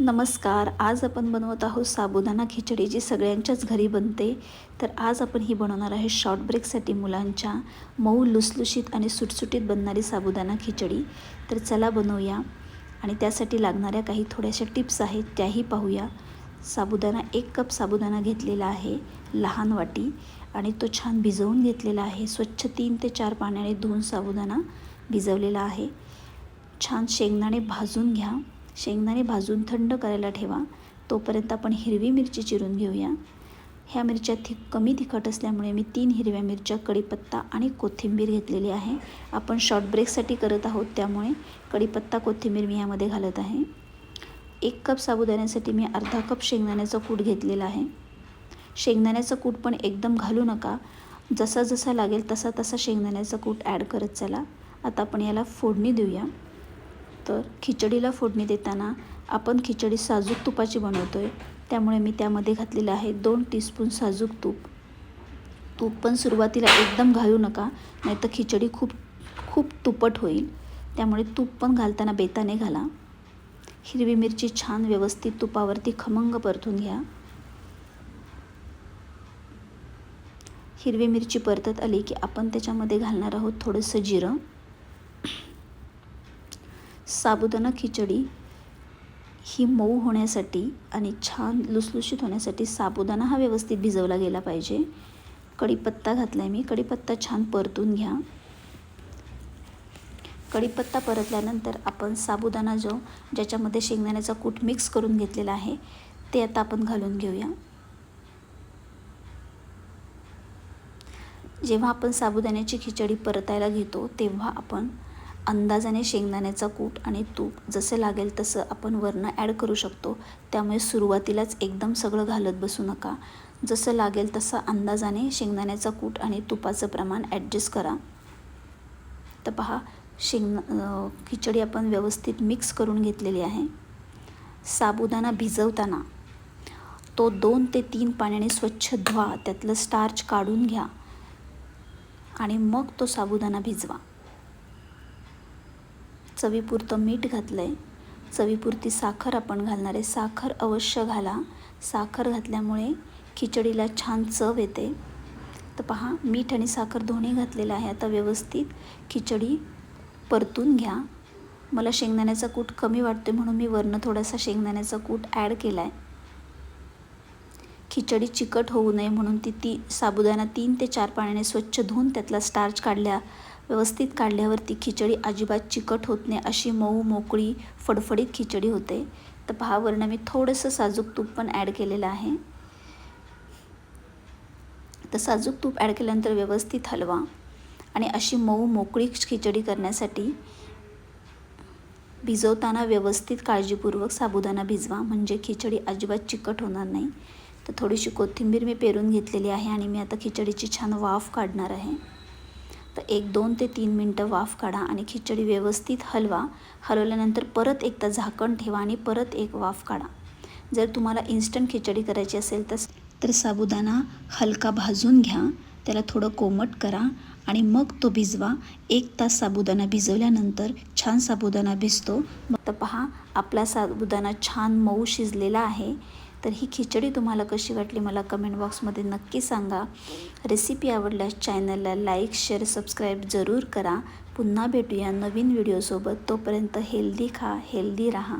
नमस्कार आज आपण बनवत आहोत साबुदाणा खिचडी जी सगळ्यांच्याच घरी बनते. तर आज आपण ही बनवणार आहे शॉर्ट ब्रेकसाठी मुलांच्या मऊ लुसलुशीत आणि सुटसुटीत बनणारी साबुदाणा खिचडी. तर चला बनवूया आणि त्यासाठी लागणाऱ्या काही थोड्याशा टिप्स आहेत त्याही पाहूया. साबुदाणा एक कप साबुदाणा घेतलेला आहे लहान वाटी आणि तो छान भिजवून घेतलेला आहे. स्वच्छ तीन ते चार पाण्याने धुवून साबुदाणा भिजवलेला आहे. छान शेंगदाणे भाजून घ्या. शेंगदाणे भाजून थंड करायला ठेवा. तोपर्यंत आपण हिरवी मिरची चिरून घेऊया. ह्या मिरच्या थि कमी तिखट असल्यामुळे मी तीन हिरव्या मिरच्या कढीपत्ता आणि कोथिंबीर घेतलेली आहे. आपण शॉर्ट ब्रेकसाठी करत आहोत त्यामुळे कढीपत्ता कोथिंबीर मी यामध्ये घालत आहे. एक कप साबुदाण्यासाठी मी अर्धा कप शेंगदाण्याचा कूट घेतलेला आहे. शेंगदाण्याचा कूट पण एकदम घालू नका. जसा जसा लागेल तसा तसा शेंगदाण्याचा कूट ॲड करत चला. आता आपण याला फोडणी देऊया. तर खिचडीला फोडणी देताना आपण खिचडी साजूक तुपाची बनवतो आहे त्यामुळे मी त्यामध्ये घातलेलं आहे दोन टीस्पून साजूक तूप. तूप पण सुरुवातीला एकदम घालू नका नाहीतर खिचडी खूप खूप तुपट होईल. त्यामुळे तूप पण घालताना बेताने घाला. हिरवी मिरची छान व्यवस्थित तुपावरती खमंग परतून घ्या. हिरवी मिरची परतत आली की आपण त्याच्यामध्ये घालणार आहोत थोडंसं जिरं. साबुदाणा खिचडी ही मऊ होण्यासाठी आणि छान लुसलुशीत होण्यासाठी साबुदाणा हा व्यवस्थित भिजवला गेला पाहिजे. कढीपत्ता घातला आहे मी. कढीपत्ता छान परतून घ्या. कढीपत्ता परतल्यानंतर आपण साबुदाणा जो ज्याच्यामध्ये शेंगदाण्याचा कूट मिक्स करून घेतलेला आहे ते आता आपण घालून घेऊया. जेव्हा आपण साबुदाण्याची खिचडी परतायला घेतो तेव्हा आपण अंदाजाने शेंगदाण्याचा कूट आणि तूप जसं लागेल तसं आपण वरनं ॲड करू शकतो. त्यामुळे सुरुवातीलाच एकदम सगळं घालत बसू नका. जसं लागेल तसं अंदाजाने शेंगदाण्याचा कूट आणि तुपाचं प्रमाण ॲडजस्ट करा. तर पहा शेंग खिचडी आपण व्यवस्थित मिक्स करून घेतलेली आहे. साबुदाणा भिजवताना तो दोन ते तीन पाण्याने स्वच्छ धुवा त्यातलं स्टार्च काढून घ्या आणि मग तो साबुदाणा भिजवा. चवीपुरतं मीठ घातलं आहे चवीपुरती साखर आपण घालणार आहे साखर अवश्य घाला. साखर घातल्यामुळे खिचडीला छान चव येते. तर पहा मीठ आणि साखर दोन्ही घातलेलं आहे. आता व्यवस्थित खिचडी परतून घ्या. मला शेंगदाण्याचा कूट कमी वाटते म्हणून मी वरनं थोडासा शेंगदाण्याचा कूट ॲड केला आहे खिचडी चिकट होऊ नये म्हणून ती ती साबुदाणा तीन ते चार पाण्याने स्वच्छ धुवून त्यातला स्टार्च काढल्या व्यवस्थित काढल्यावरती खिचडी अजिबात चिकट होत नाही अशी मऊ मोकळी फडफडीत खिचडी होते. तर पहावरनं मी थोडंसं साजूक तूप पण ॲड केलेलं आहे. तर साजूक तूप ॲड केल्यानंतर व्यवस्थित हलवा आणि अशी मऊ मोकळी खिचडी करण्यासाठी भिजवताना व्यवस्थित काळजीपूर्वक साबुदाणा भिजवा म्हणजे खिचडी अजिबात चिकट होणार नाही. तर थोडीशी कोथिंबीर मी पेरून घेतलेली आहे आणि मी आता खिचडीची छान वाफ काढणार आहे. तर एक दोन ते तीन मिनटं वाफ काढा आणि खिचडी व्यवस्थित हलवा. हलवल्यानंतर परत एकदा झाकण ठेवा आणि परत एक वाफ काढा. जर तुम्हाला इन्स्टंट खिचडी करायची असेल तर तर साबुदाणा हलका भाजून घ्या. त्याला थोडं कोमट करा आणि मग तो भिजवा. एक तास साबुदाणा भिजवल्यानंतर छान साबुदाणा भिजतो. मग तर पहा आपला साबुदाणा छान मऊ शिजलेला आहे. तर ही खिचडी तुम्हाला कशी वाटली मला कमेंट बॉक्समध्ये नक्की सांगा. रेसिपी आवडल्यास चॅनलला लाईक शेअर सबस्क्राईब जरूर करा. पुन्हा भेटूया नवीन व्हिडिओसोबत तोपर्यंत हेल्दी खा हेल्दी राहा.